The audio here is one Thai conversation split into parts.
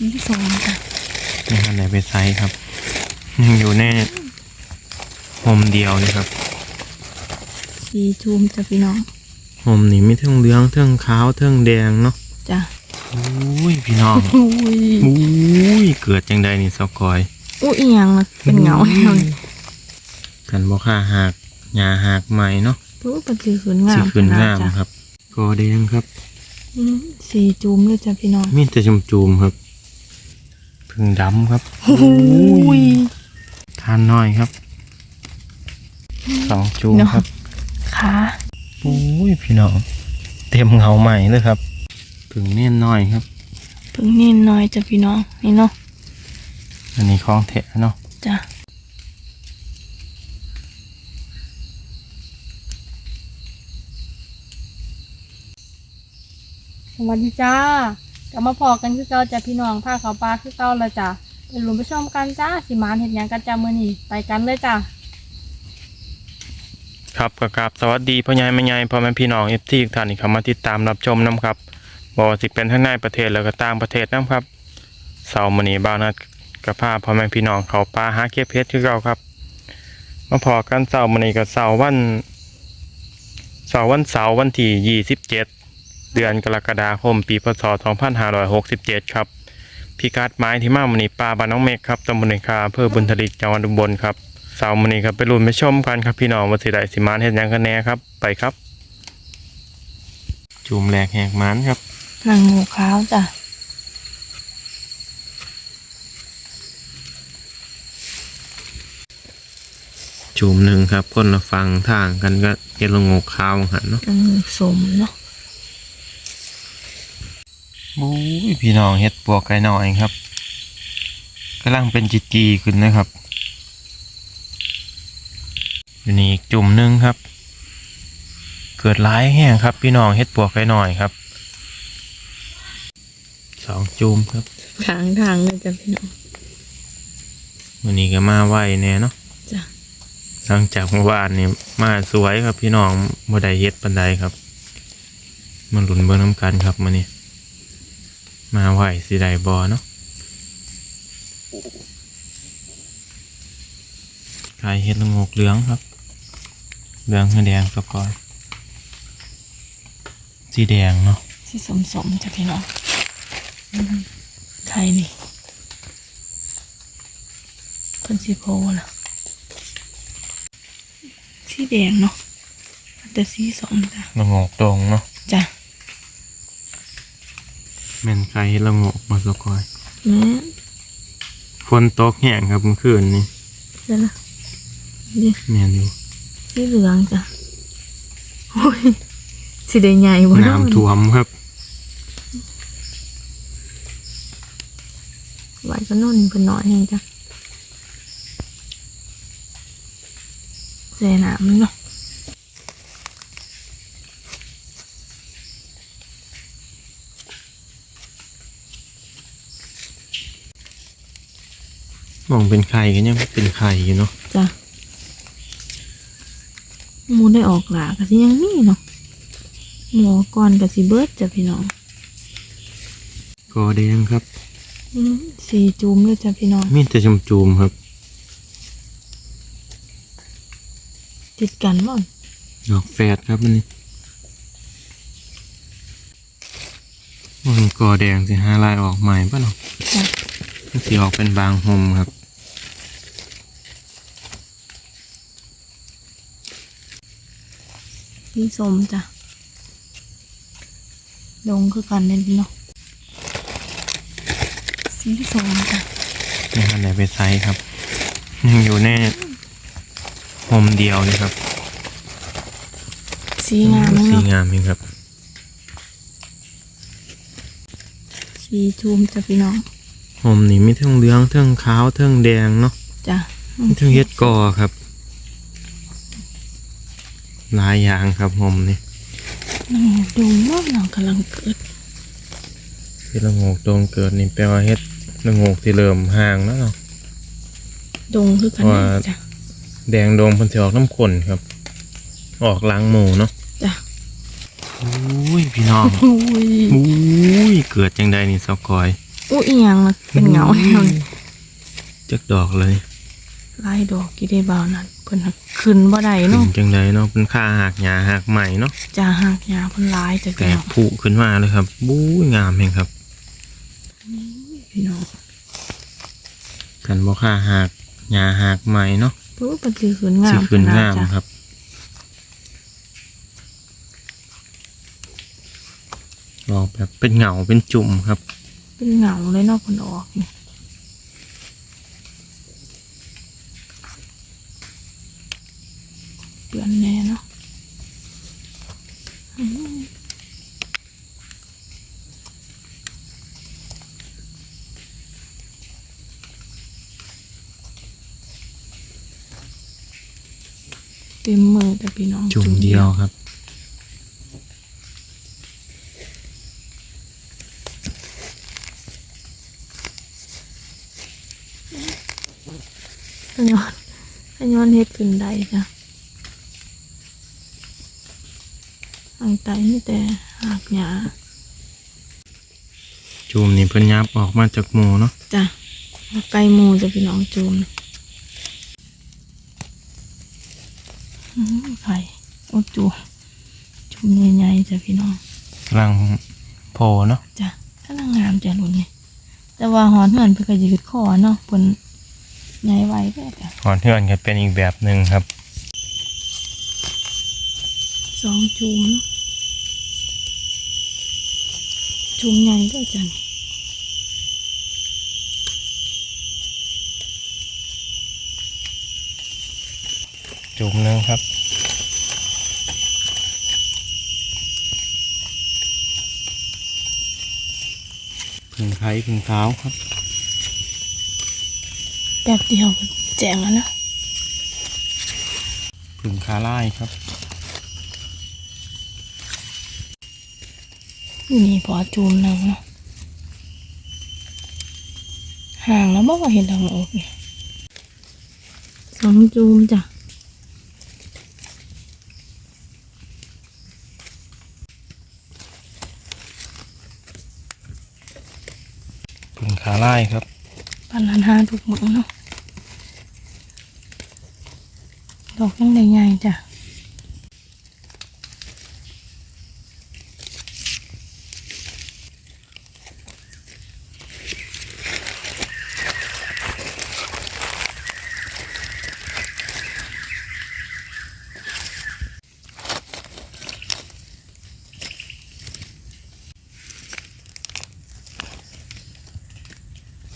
สีสองจ้ะยังอันไหนไปไซส์ครับยังอยู่ในห่มเดียวนี่ครับ สีจูมจ้ะพี่น้องห่มนี่มีเทั้งเหลืองเทั้งขาวเทั้งแดงเนาะจ้ะอุ้ยพี่น้องอุ้ยอุ้ยเกิดจังใดนี่สกอยอุ้ยอีหยังล่ะเป็นเงาแล้วนี่กันบ่ค่าหากหญ้าหากใหม่เนาะปุ๊บเป็นสีขึ้นงาสิมขึ้นงามขดจ้ะครับกอแดงครับอืมสีจูมเลยจ้ะพี่น้องมีแต่จุ่มๆครับ พึ่งดำครับอุ้ยทานน้อยครับสองจูมเนาะครับขาอุ้ยพี่น้องเต็มเงาใหม่เลยครับพึ่งเน่นน้อยครับเพิ่งนิดหน่อยจ้ะพี่น้องนี่เนาะอันนี้ของแท้เนาะจ้ะสวัสดีจ้า กลับมาพอกันคือเก่าจ้ะพี่น้องพาเขาปลาคือเก่าแล้วจ้ะไปลุ้นไปชมกันจ้าสิมานเห็นยังกันจ้ามือนี้ไปกันเลยจ้ะครับกราบสวัสดีพ่อใหญ่แม่ใหญ่พ่อแม่พี่น้องเอฟทีทุกท่านที่เข้ามาติดตามรับชมน้ำครับบอกสิเป็นทั้งในประเทศแล้วก็ต่างประเทศน้ำครับเสาร์มื้อนี้บ้าวนัดกับพาพ่อแม่พี่น้องเขาปลาหาเก็บเพชรคือเก่าครับมาพอกันเสาร์มื้อนี้กับเสาร์วันเสาร์วันเสาร์วันที่27เจ็ด อนกรกฎาคมปีพศ 2567 ครับ พิกัดไม้ที่มามื้อนี้ปลาบ้านน้องเมฆครับตำบลในคาอำเภอบุญทลิกจังหวัดอุบลครับเสาร์มื้อนี้ครับไปลุ้นไปชมกันครับพี่น้องว่าสิได้สิมานเฮ็ดหยังกันแน่ครับ ไปครับ จุ่มแหลกแหกมันครับหนังหมูขาวจ้ะจุ่มหนึ่งครับคนละฟังทางกันก็เจดละโงกข้าวหันเนาะหนังหมูสมเนาะ บู๊ยพี่น้องเฮ็ดปวกไก่น้อยครับกำลังเป็นจิจีขึ้นนะครับอยู่นี่อีกจุ่มหนึ่งครับ เกิดร้ายแห้งครับ พี่น้องเฮ็ดปวกไก่น้อยครับสองจุ่มครับทางทางเลยจ้ะพี่น้องวันนี้ก็มาไวแน่เนาะจ้ะหลังจากเมื่อวานนี่มาสวยครับพี่น้องบ่ได้เฮ็ดปันใดครับ มันหลุนเบิ่งน้ำกันครับมื้อนี้ มาไหวสิได้บ่เนาะกายเฮ็ดละโงกเหลืองครับ เหลืองคือแดงสะกอนสีแดงเนาะสีสมสมๆจ้ะพี่น้องอืมไทยนี่เพิ่นสีโพล่ะสีแดงเนาะแต่สีสมจ้ะละโงกดงเนาะจ้ะแม่นไก่เฮ็ดละโงกมาสะกอยแม่ฝนตกแห้งครับเมื่อคืนนี่เดี๋ยวนะนี่แม่นอยู่สีเหลืองจ้ะโอ้ยสีแดงใหญ่บ่เนาะน้ำท่วมครับไหวก็นนเพิ่นน้อยแฮงจ้ะแซ่น้ำมันเนาะ มองเป็นไข่ก็ยังเป็นไข่อยู่เนาะจ้ะหมูได้ออกหลาก็สิยังมีเนาะหมูก่อนก็สิเบิดจ้ะพี่น้องกอแดงครับอืมสีจูมเลยจ้ะพี่น้องมีแต่จุ่มจุมๆครับ ติดกันบ่อนดอกแฝดครับอันนี้มันกอแดงสิหาลายออกใหม่ป่ะเนาะจ้ะมันสิออกเป็นบางหมครับ สีส้มจ้ะลงคือกันเลยเนาะสีส้มจ้ะนี่อันไหนไปไซส์ครับยังอยู่ในหมเดียวนี่ครับ สีงามไหมสีเนาะงามนี่ครับ สีจูมจ้ะพี่น้องหมนี่มีเทั้งเหลืองเทั้งขาวเทั้งแดงเนาะจ้ะมีเทั้งเฮ็ดกอครับห ลายอย่างครับหมนี่น้องดูว่าน้องกำลังเกิดเฮ็ดละโงกตรงเกิดนี่แปลว่าเฮ็ดละโงกที่เริ่มห่างแล้วเนาะดงคือกันว่าจ้ะแดงโดงเพันสิออกน้ำข้นครับ ออกล้างหมูเนาะจ้ะอุ้ยพี่น้องอุ้ยอุ้ยเกิดจังใดนี่สกอยอู้อีหยังล่ะเป็นเหงาแนวนี้จักดอกเลย ลายดอกกี่ได้บาวนั่นเพิ่นหักขึ้นบ่ได้ถึเนาะงจังไดเนาะเป็นค่าหักหญ้าหักใหม่เนาะจะหักหญ้าเพิ่นหลายจะแต่แก้วผุขึ้นมาเลยครับบู้ยงามแฮงครับพี่น้องกันบ่ค่าหักหญ้าหักใหม่เนาะปุ๊บมันสิขึ้นงาสิมขึ้นงามจ้ะครับออกแบบเป็นเหงาเป็นจุ่มครับ เป็นเหงาเลยเนาะเพิ่นออกนี่ ปื้อนแน่เนาะอืมเต็มมือแต่พี่น้องจุ่มเดียวครับขย้อนขย้อนเฮ็ดขึ้นได้จ้ะางไตนี่แต่หากหยาจุ่มนี่เพิ่นยับออกมาจากหมูเนาะจ้ะเอาไก่หมูจะพี่น้องจูมอืมไข่โอ้จูจุ่มใหญ่ๆจ้ะพี่น้องกำลังโผล่เนาะจ้ะถ้างงามจ้ะรุ่นนี้แต่ว่าหอนเหือนเพื่อก็ยืดคอเนาะเพิ่นใหญ่ไว้แท้จ้ะหอนเทือนก็เป็นอีกแบบหนึ่งครับสองจูมเนาะ จูมใหญ่ด้วยจ้ะนี่จุ่มหนึงครับพึ่งไข่พึ่งเท้าครับแป๊บเดียวก็แจ้งแล้วนะพึ่งคาไล่ครับ อยู่ นี่พอจูมหนึงเนาะห่างแล้วบ่ว่าเห็นทางอกนี่สองจูมจ้ะพึ่งคาไล่ครับปันหันหาทุกมือเนาะดอกยังได้ใหญ่จ้ะ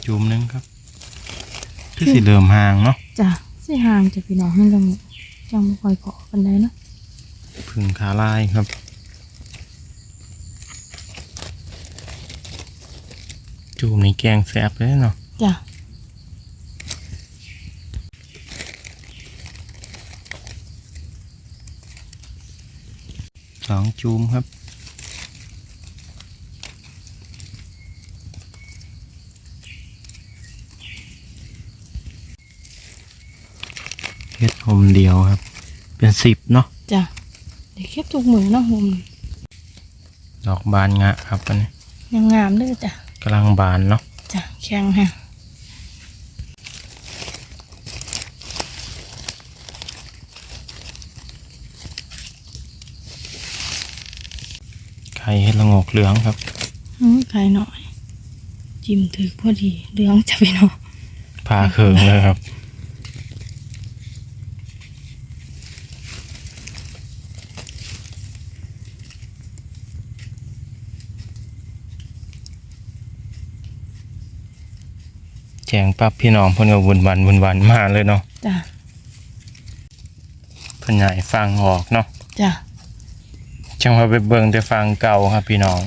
จุ่มหนึงครับ คือสิเดิมห่างเนาะจ้ะสิห่างจากพี่น้องให้จังจังบ่ค่อยเกาะกันได้เนาะพึ่งคาไล่ครับจุ่มนี่แกงแซ่บเลยเนาะจ้ะสองจุ่มครับ ฮ็ดหมเดียวครับ เป็นสิบเนาะจ้ะเดี๋ยวเก็บทุกมือเนาะผมดอกบานงะครับอันนี้ยังงามเด้อจ้ะกำลังบานเนาะจ้ะแข็งฮะไข่เฮ็ดละโงกเหลืองครับอืมไข่หน่อย จิ้มถือพอดีเหลืองจะพี่น้องพาเคืองเลยครับ จงปั๊บพี่น้องเพิ่นก็วุ่นวันวุ่นวันมาเลยเนาะจ้ะเพิ่นใหญ่ฟังออกเนาะจ้ะจังว่าไปเบิ่งแต่ฟังเก่าครับพี่น้อง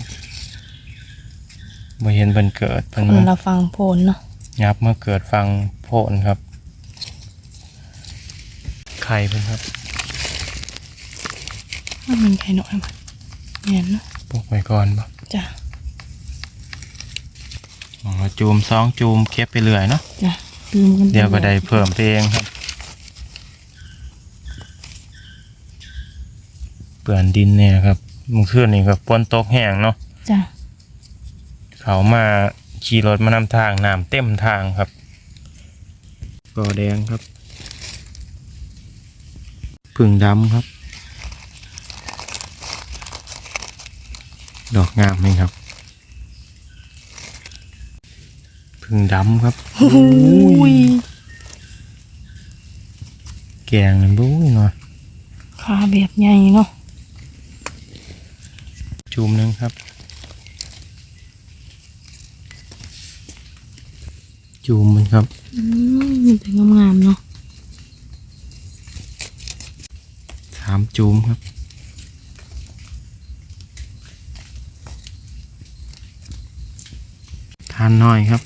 บ่เห็นเพิ่นเกิดเพิ่นเมื่อเราฟังโพนเนาะยับเมื่อเกิดฟังโพนครับไข่เพิ่นครับมันเป็นไข่หน่อยมันเนียนเนาะปลูกไว้ก่อนบ่จ้ะอ๋อ จูมสองจูมเก็บไปเรื่อยเนาะจ้ะลืมกันปเดี๋ยวก็ได้เพิ่มไปเองครับเปื่อนดินเนี่ยครับเมื่อคืนนี่ก็ฝนตกแห้งเนาะจ้ะเขามาขี่รถมานำทางน้ำเต็มทางครับกอแดงครับผึ่งดำครับ ดอกงามไหมครับ ผึ่งดำครับอุ้ยแกงนั่นบุ้ยหน่อยขาแบบใหญ่เนาะจุ่มหนึงครับ จุ่มมันครับอืมมันจะงามๆเนาะสามจุ่มครับทานน้อยครับ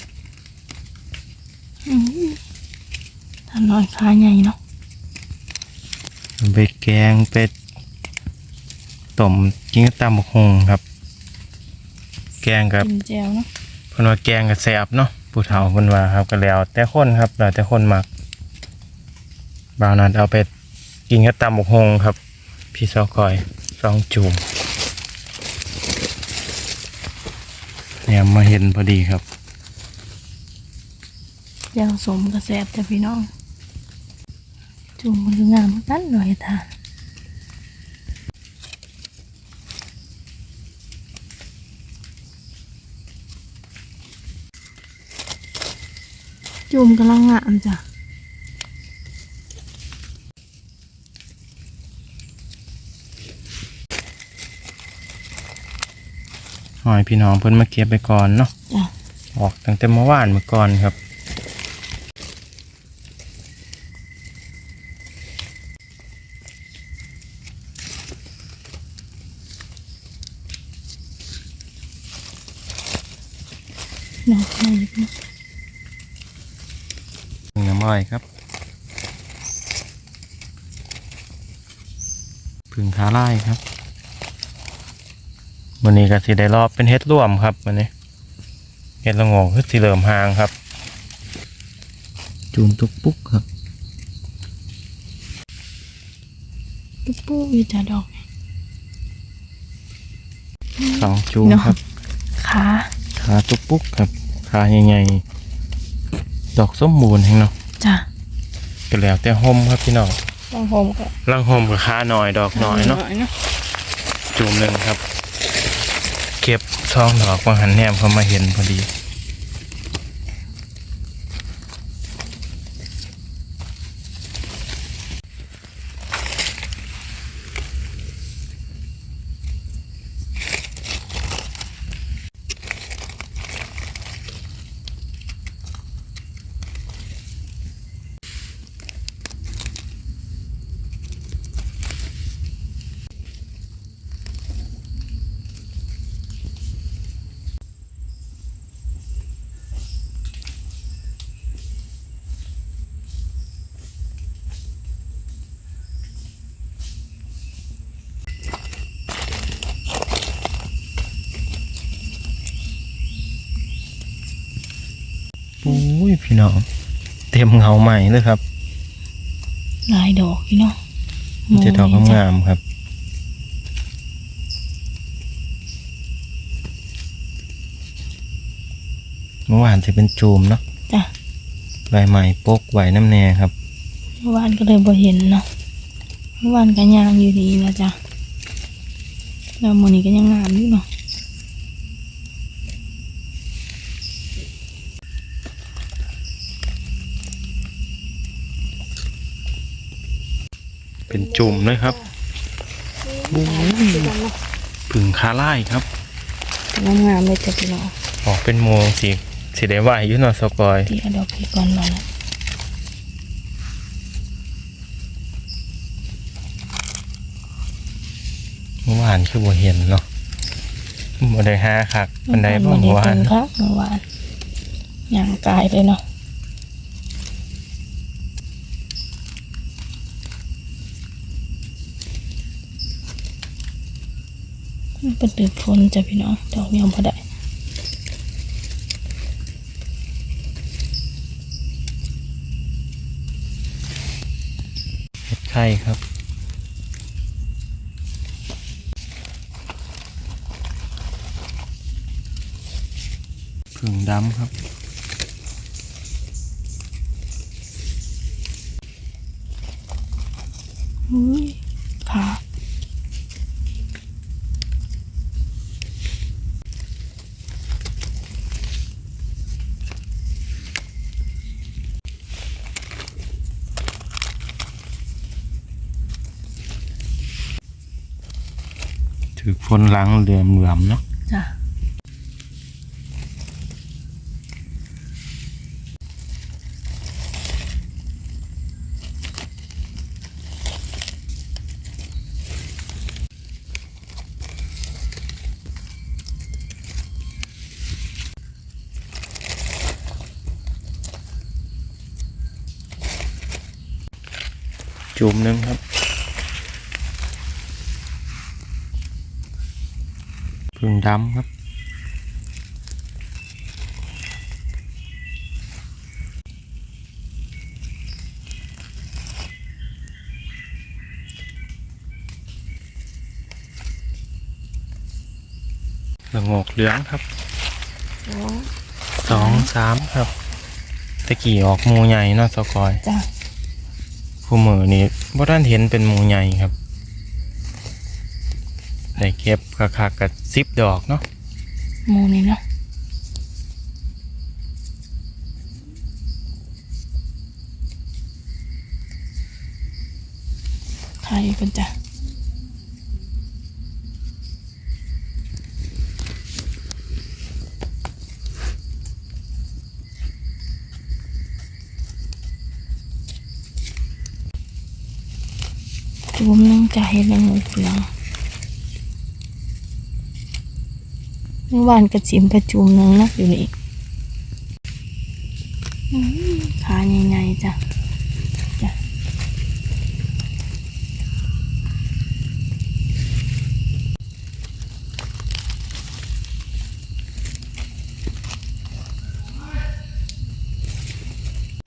อืมถ้า น้อยขาใหญ่เนาะไปแกงไปต้มกินกับตำบักฮงครับ แกงกับกินแจวเนาะเพิ่นว่าแกงกับแซ่บเนาะผู้เฒ่าเพิ่นว่าครับก็แล้ว แต่คนครับแล้วแต่คนมักบ่าวนัดเอาไปกินกับตำบักฮงครับ พี่ซอกอยสองจุ่มเนี่ยมาเห็นพอดีครับแจวสมกระแสบแต่พี่น้อง จุ่มมันคืองามเหมือนกันหน่อยท่าจุ่มกำลังงามจ้ะหอยพี่น้องเพิ่นมาเก็บไปก่อนเนาะจ้ะออกตั้งแต่เมื่อวานเมื่อก่อนครับ ดอกใหญ่เนาะ น้ำอ้อยครับผึ่งขาไล่ครับวันนี้ก็สิได้รอบเป็นเฮ็ดร่วมครับวันนี้เฮ็ดละโงงคือสิเริ่มห่างครับ จูนตุกปุ๊กครับ ตุ๊บปูอยู่จ้ะดอกสองจูนเนาะครับขาขาตุกปุ๊กครับขาใหญ่ๆดอกส้มมูลแห้งเนาะ จ้ะก็แล้วแต่ห่มครับพี่น้องต้องโฮมก็ลังห่มกับขาหน่อยดอกหน่อยเนาะเนาะจูมหนึ่งครับ เก็บซองดอกวางหันแนมเข้ามาเห็นพอดี โอ้ยพี่ น้องเต็มเงาใหม่เลยครับลายดอกอยู่เนาะมันจะดอกงามๆครับเมื่อวานจะเป็นจูมเนาะจ้ะใบใหม่ปกไหวน้ำแน่ครับเมื่อวานก็เลยบ่เห็นเนาะเมื่อวานก็ยางอยู่ดีนะจ้ะแล้วมื้อนี้ก็ยังงามอยู่เนาะ จุ่มเลยครับโอ้ยผึ่งคาไล่ครับงามๆเลยจ้ะพี่น้องออกเป็นโมงสิสิได้ไหวอยู่เนอสกอยที่เอาดอกพี่ก่อนมาแล้วเมื่อวานคือบ่เห็นเนาะบ่ได้หาคักบันไดบ่บ่เมื่อวาเห็นนครับเมื่อวานย่างกายเลยเนาะ เป็นตืดฝนจ้ะพี่น้องดอกยังพอได้ไข่ครับพึ่งดำครับ อุ้ยค่ะ ถือฝนหล้างเหลื่อมเหลื่อมๆเนาะจ้ะจุ่มหนึงครับ ผึ่งดำครับ ละโงกเหลืองครับโอ้สองสามครับ ตะกี้ออกหมูใหญ่เนาะสกอยจ้ะ ผู้มือนี่บ่ท่านเห็นเป็นหมูใหญ่ครับ ได้เก็บคักๆกับซิบดอกเนาะหมูนี่เนาะไข่กันจ้ะจุ่มนึงจะเห็นละงูเหลือง เมื่อวานกระจิมกระจุมนึงนะอยู่นี่อื้อขาใหญ่ๆจ้ะจ้ะ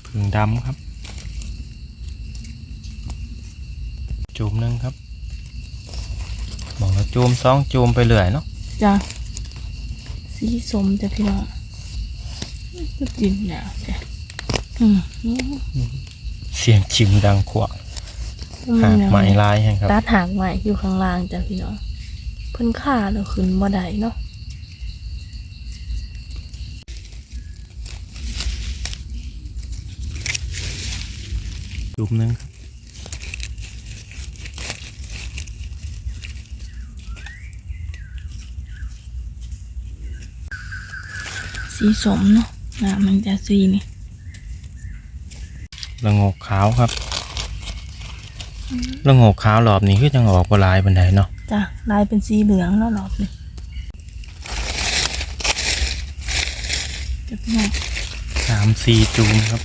ผึ่งดำครับ จูมหนึงครับ บอกว่าจูมสองจูมไปเรื่อยเนาะจ้ะ สีสมจ้ะพี่น้องก็ดินหนาวจ้ะอืมเสียงชิมดังขวางหากไม้ลายแห่งครับตัดหางใหม่อยู่ข้างล่างจ้ะพี่น้องเพิ่นฆ่าแล้วขึ้นบ่ได้เนาะจูมหนึงครับ สีสมเนาะน้ำมันจะสีนี่ละโงกขาวครับละโงกขาวรอบนี้คือจังออกบ่หลายบันไดเนาะจ้ะลายเป็นสีเหลืองแล้วหรอบนี่จ้ะพี่น้องสามสี่จูมครับ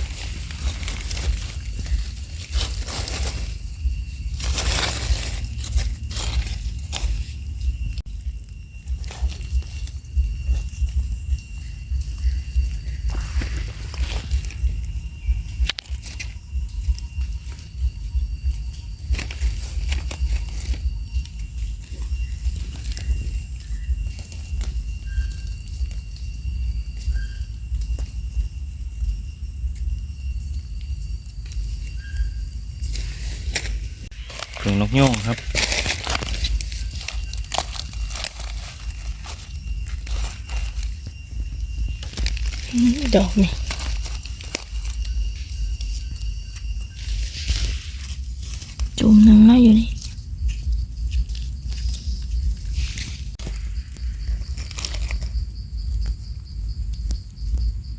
ดอกนี่จุ่มหนึ่งเนาะอยู่นี่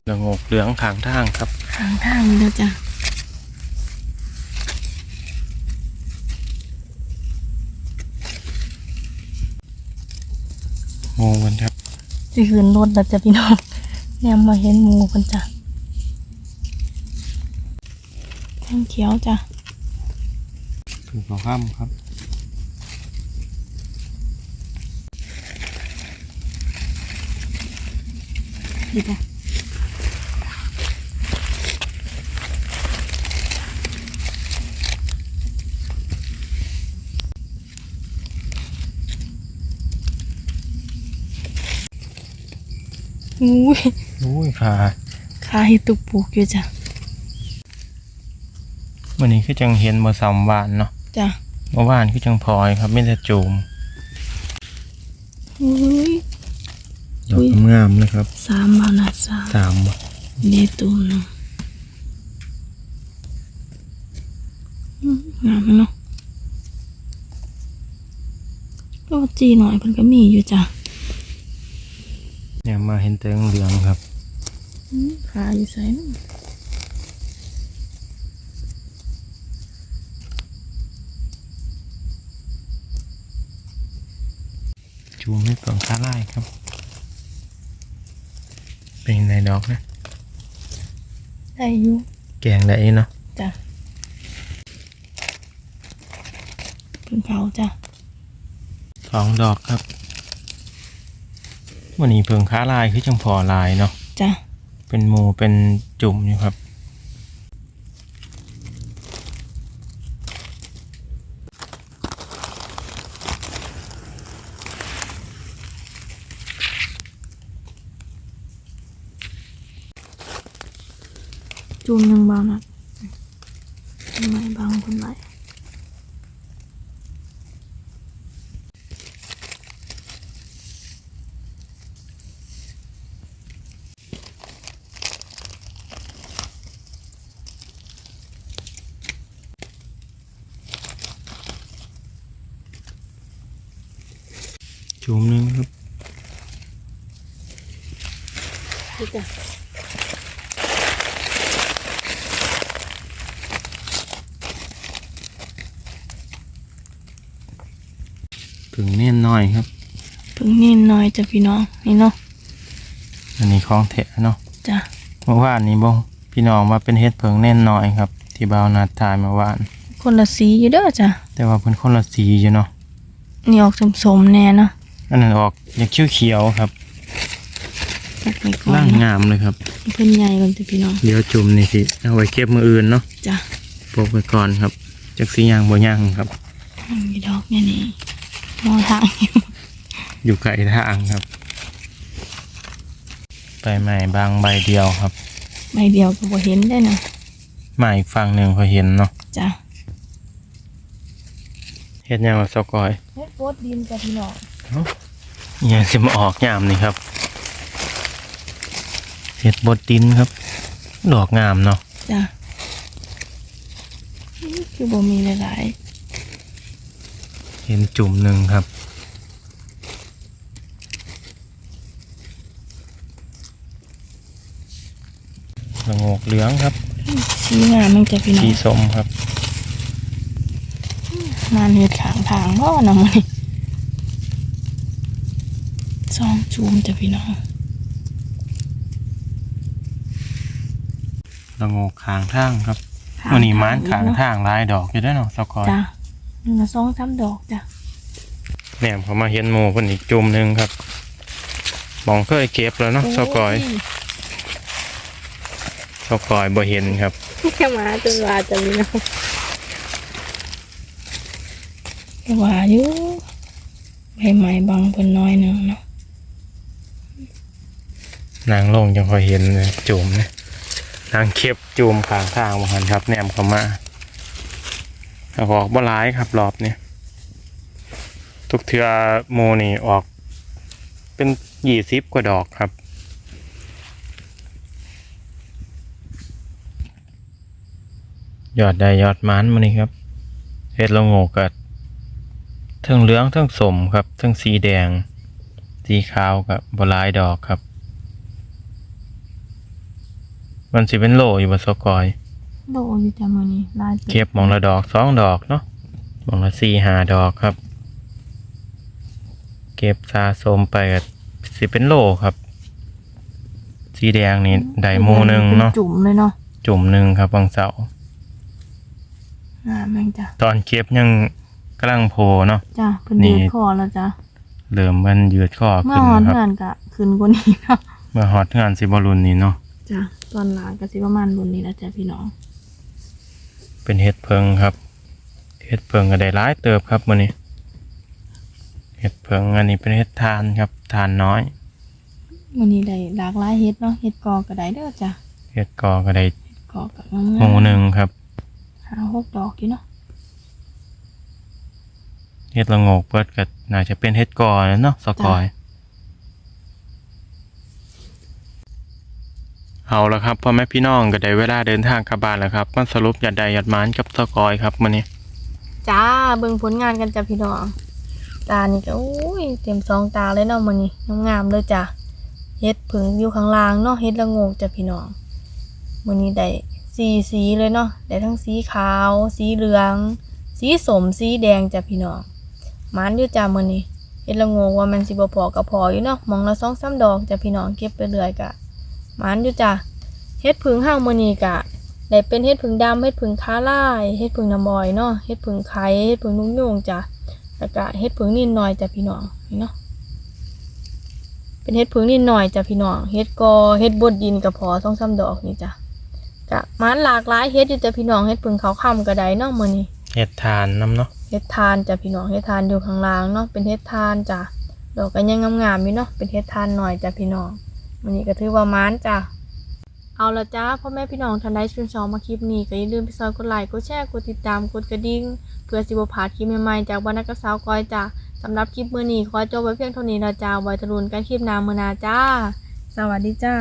ละโงกเหลืองขางทางครับทางทางนี่แล้วจ้ะงูกันครับสิขึ้นรถแล้วจ้ะพี่น้อง แนมมาเห็นหมูกันจ้ะแทงเขียวจ้ะผึ่งขาวข้ามครับดีจ้ะอุ้ย อุ้ยขาขาเห็ดตุกปลูกอยู่จ้ะวันนี้คือจังเห็นบ่ซ้ำวานเนาะจ้ะเมื่อวานคือจังพลอยครับไม่ได้จูมอุ้ยดอกงามๆนะครับสามบานะสามสามบ่เนตูมหนึงอืมงามเนาะก็จีหน่อยเพิ่นก็มีอยู่จ้ะเนี่ย มาเห็นแต่เหลืองๆครับอืมขาอยู่ไสเนาะจูมให้เปลืองค้าไล่ครับ เป็นในดอกนะได้อยู่แกงได้เนาะจ้ะเพิ่นเขาจ้ะสองดอกครับ วันนี้เพิ่งค้าลายคือจังพอลายเนาะจ้ะเป็นหมูเป็นจุ่มอยู่ครับ จูมหนึ่งบางนะทำไมบางคนไหนจุ่ มหนึงครับดูจ้ะถึงเน่นน้อยครับเพิ่งนิดหน่อยจ้ะพี่น้องนี่เนาะอันนี้ของแถะเนาะจ้ะเมื่อวานนี้บ่พี่น้องว่าเป็นเฮ็ดเพิงเน่นน้อยครับ ที่บ่าวนาทายเมื่อวาน คนละสีอยู่เด้อจ้ะแต่ว่าเพิ่นคนละสีอยู่เนาะ นี่ออกสมๆแน่เนาะ อันนั้นออกอยากเขียวๆครับตักไปก่อนร่างเนาะงามเลยครับ เพิ่นใหญ่กันจ้ะพี่น้องเดี๋ยวจุ่มนี่สิเอาไว้เก็บมืออื่นเนาะจ้ะปลูกไว้ก่อนครับจักสีย่างบ่ย่างครับ มีดอกเนี่ยนี่มองทางอยู่ไกลทางครับไปใหม่บางใบเดียวครับใบเดียวก็บ่เห็นได้นะมาอีกฝั่งหนึ่งพอเห็นเนาะจ้ะเฮ็ดหยังว่าสกอย เฮ็ดโพดดินจ้ะพี่น้องอิห ยังสิมาออกยามนี่ครับเฮ็ดบดดินครับ ดอกงามเนาะจ้ะคือบ่มีหลายเห็นจุ่มหนึ่งครับ ระโงกเหลืองครับๆสีงามมันจ้ะพี่น้อสีงส้มครับ มานเฮ็ดขางทางบ่นำมื้อนี้ ซองจูมจ้ะพี่น้องระโงกขางทางครับวันนี้ม้านขางทางหลายดอกอยู่ได้อเนาะสกอยจ้ะหนึ่งละสองสามดอกจ้ะแหนมเขามาเห็นหมูเพิ่นอีกจุ่มหนึ่งครับมองเคยเก็บแล้วเนาะสกอยสกอยบ่เห็นครับแค่มาจนว่าจะมีน้องก็ว่าอยู่ใบไม้บางเพิ่นน้อยหนึงเนาะ นางลงยังคอยเห็นจุ่มนี่ยนางเก็บจุ่มข้างทางมาหันครับ แนมเขามาอาออกบ่ร้ายครับรอบนี้ทุกเทือโมนี่ออกเป็นยี่สิบกว่าดอกครับยอดได้ยอดมันมานี่ครับเฮ็ดละโงกกัดเทั้งเหลืองเทั้งสมครับเทั้งสีแดง สีขาวกับบหลายดอกครับ มันสิเป็นโหลอยู่บนสกอยโดอยู่จ้ะมื้อนี้ลายเก็บหมองละดอกสองดอกเนาะหมองละสี่หาดอกครับ เก็บสะสมไปก็สิเป็นโหลครับ สีแดงนี่ได้หมูหนึ่งเนาะจุ่มเลยเนาะจุ่มหนึ่งครับบางเสาร์งามแม่งจ้ะตอนเก็บยังกำลังโผล่เนาะจ้ะเพิ่นนี่ยืดคอแล้วจ้ะเริ่มมันยืดข้อเมื่ขึ้อนฮอนครับเฮือนก็ขึ้นกว่านี้เนาะเมื่อฮอตงานสิบอลุนนี่เนาะ จ้ะตอนหลังก็สิประมาณรุ่นนี้แล้วจ้ะพี่น้อง เป็นเห็ดเพิงครับ เห็ดเพิงก็ได้ร้ายเติบครับมื่อนี้ เห็ดเพิงอันนี้เป็นเห็ดทานครับทานน้อยมื้อนี้ได้หลากหลายเฮ็ดเนาะเฮ็ดกอก็ได้เด้อจ้ะเฮ็ดกอก็ได้กอก็งามหมูหนึ่งครับหาหกดอกอยู่เนาะเฮ็ดละโงกเปิดก็น่าจะเป็นเฮ็ดกอนะเนาะสกอย เอาละครับพ่อแม่พี่น้องก็ได้เวลาเดินทางกลับบ้านแล้วครับมันสรุปยอดใดยอดหมานกับสกอยครับมื้อนี้จ้าเบิ่งผลงานกันจ้ะพี่น้องตานี่ก็โอ้ยเต็มสองตาเลยเนาะมื้อนี้งามๆเลยจ้ะเฮ็ดผึ่งอยู่ข้างล่างเนาะเฮ็ดละโงจ้ะพี่น้องมื้อนี้ได้สีสีเลยเนาะได้ทั้งสีขาว สีเหลือง สีสมสีแดงจ้ะพี่น้องมันอยู่จ้ะมื้อนี้เฮ็ดละโงว่ามันสิบ่พอก็พออยู่เนาะหมองละ2-3ดอกจ้ะพี่น้องเก็บไปเรื่อยก็ หมันอยู่จ้ะเฮ็ดผึ่งห้างมื้อนี้ก็ได้เป็นเฮ็ดผึ่งดำเฮ็ดผึ่งค้าลายเฮ็ดผึ่งน้ำบอยเนาะเฮ็ดผึ่งไข่เฮ็ดผึ่งนุ่งยุงจ้ะแล้วก็เฮ็ดผึ่งนิดหน่อยจ้ะพี่น้องนี่เนาะเป็นเฮ็ดผึ่งนิดหน่อยจ้ะพี่น้องเฮ็ดกอเฮ็ดบดดินก็พอ2-3ดอกนี่จ้ะก็มันหลากหลายเฮ็ดอยู่จ้ะพี่น้องเฮ็ดผึ่งขาวค่ำก็ได้เนาะมื้อนี้เฮ็ดทานน้ำเนาะเฮ็ดทานจ้ะพี่น้องเฮ็ดทานอยู่ข้างล่างเนาะเป็นเฮ็ดทานจ้ะดอกก็ยังงามๆอยู่เนาะเป็นเฮ็ดทานหน่อยจ้ะพี่น้อง วันนี้ก็ถือว่ามานจ้ะเอาละจ้าพ่อแม่พี่น้องท่านใดชื่นชอบมาคลิปนี้ก็อย่าลืมไปซอยกดไลค์กดแชร์กดติดตามกดกระดิ่งเพื่อสิบ่พลาดคลิปใหม่ๆจากวันนักกบสาวก้อยจ้ะสำหรับคลิปมื้อนี้ขอจบไว้เพียงเท่านี้นะจ้าไว้ตะลุนกันคลิปหน้ามื้อหน้าจ้า สวัสดีจ้า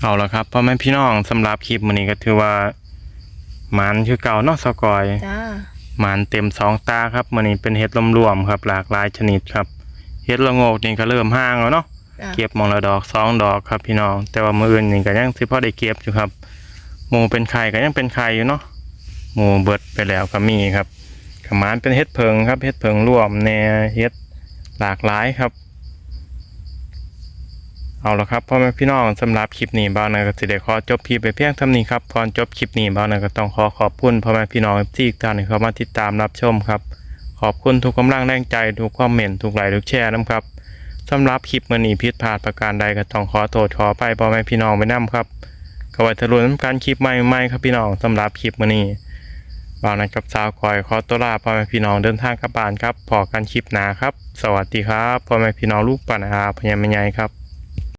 เอาละครับพ่อแม่พี่น้องสำหรับคลิปมื้อนี้ก็ถือว่าหมานคือเก่าเนาะสกอยจ้าหมานเต็มสองตาครับมื้อนี้เป็นเห็ดรวมๆครับ หลากหลายชนิดครับเห็ดละโงกนี่ก็เริ่มห่างแล้วเนาะจ้า เก็บมองละดอกสองดอกครับพี่น้อง แต่ว่ามืออื่นนี่ก็ยังสิพอได้เก็บอยู่ครับ หมูเป็นไข่ก็ยังเป็นไข่อยู่เนาะหมูเบิดไปแล้วก็มีครับขมานเป็นเห็ดเพิงครับเห็ดเพิงรวมแนเห็ดหลากหลายครับ เอาละครับพ่อแม่พี่น้องสำหรับคลิปนี้บ้าวนะก็สิได้ขอจบคลิปไปเพียงเท่านี้ครับก่อนจบคลิปนี้บ้าวนะก็ต้องขอขอบคุณพ่อแม่พี่น้องที่ทุกท่านเข้ามาติดตามรับชมครับ ขอบคุณทุกกำลังแรงใจทุกคอมเมนทุกไลค์ทุกแชร์นะครับ สำหรับคลิปมื้อนี้ผิดพลาดประการใดก็ต้องขอโทษขอไปพ่อแม่พี่น้องไปนํครับก็ไว้ทะลุนำการคลิปใหม่ๆครับพี่น้องสำหรับคลิปมื้อนี้บ่าวนะกับสาวคอยขอตัวลาพ่อแม่พี่น้องเดินทางกลับบ้านครับพอกันคลิปหนาครับ สวัสดีครับพ่อแม่พี่น้องลูกปันาพญาแม่ใหญ่ครับ